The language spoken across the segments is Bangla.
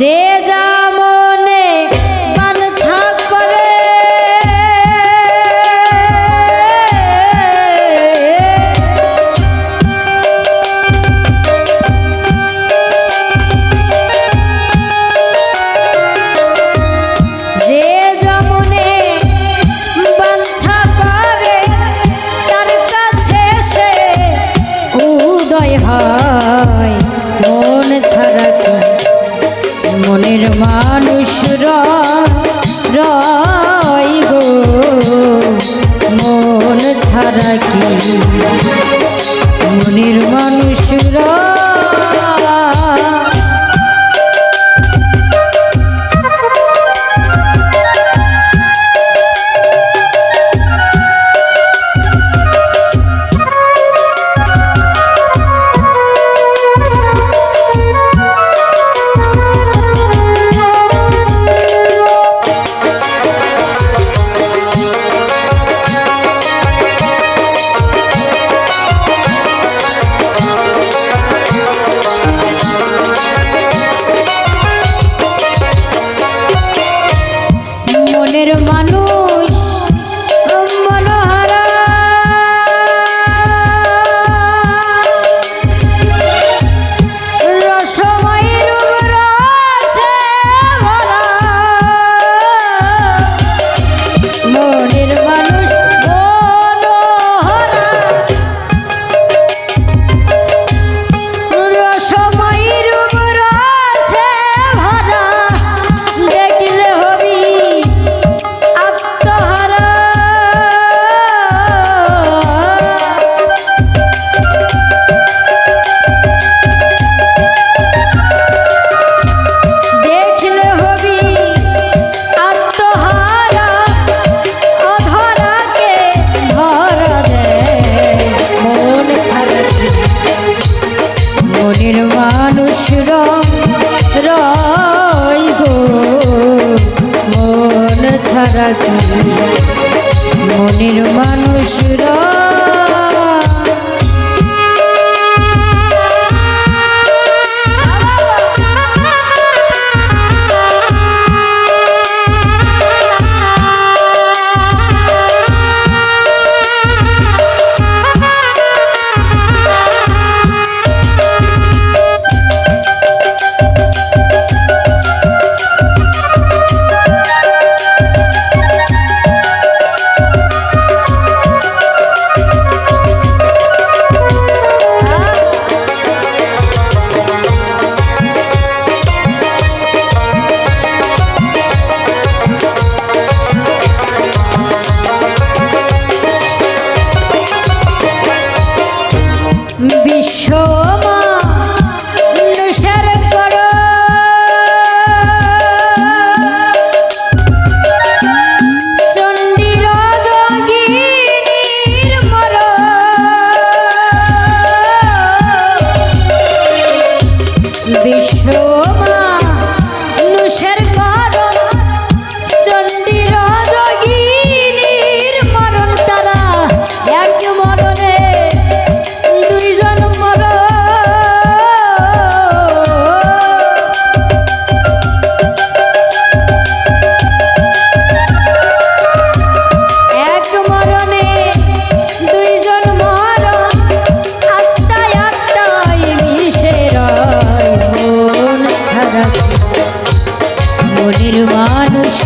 যে যা মনে বাঞ্ছা করে। যে যমনে বাঞ্ছা করে, তার কাছে সে উদয় হয়। মন ছাড়া মনের মানুষ রয় মনের মানুষ। মনের মানুষ রই গো। মন ছাড়া কি? মনের মানুষ বিশ্বমা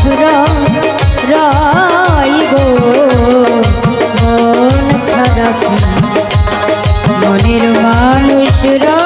মানুষ রয় মন ছাড়া মনের মানুষ রয়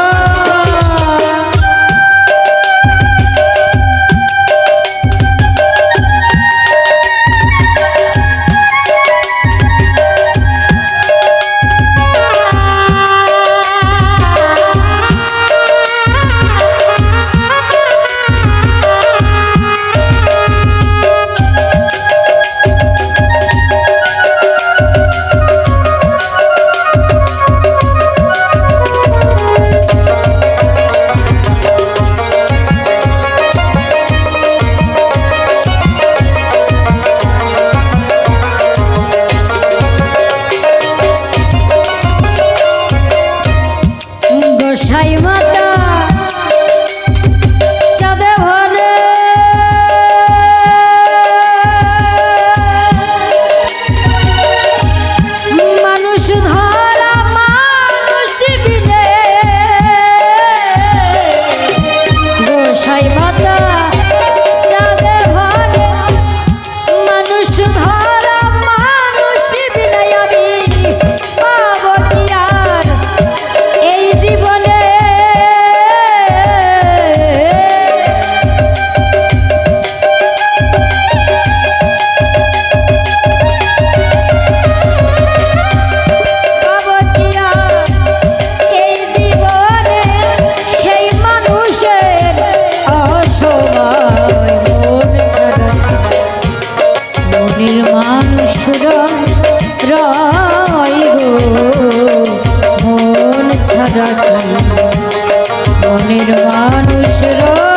মনের মানুষ রয়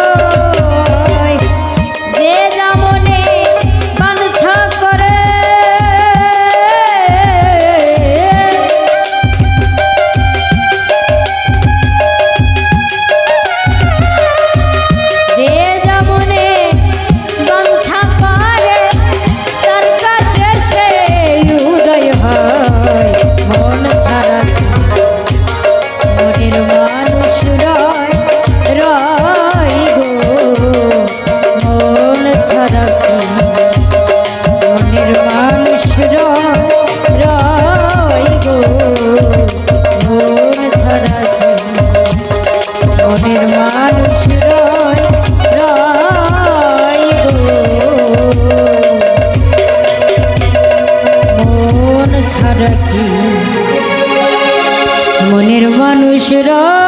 should all